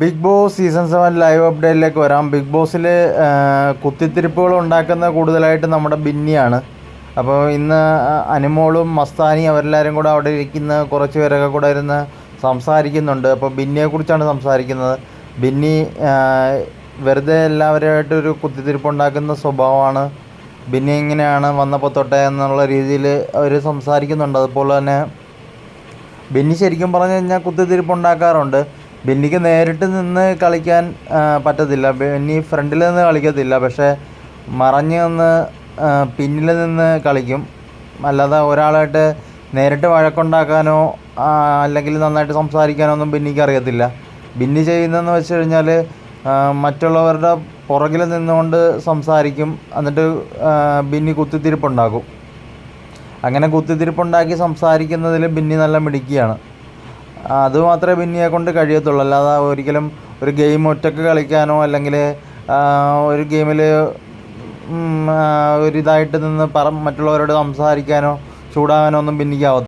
Bigg Boss season seven live അപ്ഡേറ്റിലേക്ക് വരാം. Big ബോസിൽ കുത്തിത്തിരിപ്പുകൾ ഉണ്ടാക്കുന്ന കൂടുതലായിട്ട് നമ്മുടെ ബിന്നിയാണ്. അപ്പോൾ ഇന്ന് അനുമോളും മസ്താനി അവരെല്ലാവരും കൂടെ അവിടെ ഇരിക്കുന്ന കുറച്ച് പേരൊക്കെ കൂടെ ഇരുന്ന് സംസാരിക്കുന്നുണ്ട്. അപ്പോൾ ബിന്നിയെക്കുറിച്ചാണ് സംസാരിക്കുന്നത്. ബിന്നി വെറുതെ എല്ലാവരുമായിട്ടൊരു കുത്തിത്തിരിപ്പുണ്ടാക്കുന്ന സ്വഭാവമാണ്. ബിന്നി ഇങ്ങനെയാണ് വന്നപ്പോൾ തൊട്ടേ എന്നുള്ള രീതിയിൽ അവർ സംസാരിക്കുന്നുണ്ട്. അതുപോലെ തന്നെ ബിന്നി ശരിക്കും പറഞ്ഞു കഴിഞ്ഞാൽ കുത്തിത്തിരിപ്പ് ഉണ്ടാക്കാറുണ്ട്. ബെന്നിക്ക് നേരിട്ട് നിന്ന് കളിക്കാൻ പറ്റത്തില്ല. ബെന്നി ഫ്രണ്ടിൽ നിന്ന് കളിക്കത്തില്ല. പക്ഷേ മറഞ്ഞ് നിന്ന് പിന്നിൽ നിന്ന് കളിക്കും. അല്ലാതെ ഒരാളായിട്ട് നേരിട്ട് വഴക്കുണ്ടാക്കാനോ അല്ലെങ്കിൽ നന്നായിട്ട് സംസാരിക്കാനോ ഒന്നും ബെന്നിക്ക് അറിയത്തില്ല. ബിന്നി ചെയ്യുന്നതെന്ന് വെച്ച് കഴിഞ്ഞാൽ മറ്റുള്ളവരുടെ പുറകിൽ നിന്നുകൊണ്ട് സംസാരിക്കും. എന്നിട്ട് ബിന്നി കുത്തിത്തിരിപ്പുണ്ടാക്കും. അങ്ങനെ കുത്തിത്തിരിപ്പുണ്ടാക്കി സംസാരിക്കുന്നതിൽ ബിന്നി നല്ല മിടുക്കിയാണ്. അത് മാത്രമേ ബിന്നിയെ കൊണ്ട് കഴിയത്തുള്ളൂ. അല്ലാതെ ഒരിക്കലും ഒരു ഗെയിം ഒറ്റയ്ക്ക് കളിക്കാനോ അല്ലെങ്കിൽ ഒരു ഗെയിമിൽ ഒരിതായിട്ട് നിന്ന് പറ മറ്റുള്ളവരോട് സംസാരിക്കാനോ ചൂടാകാനോ ഒന്നും ബിന്നിക്കാവത്തില്ല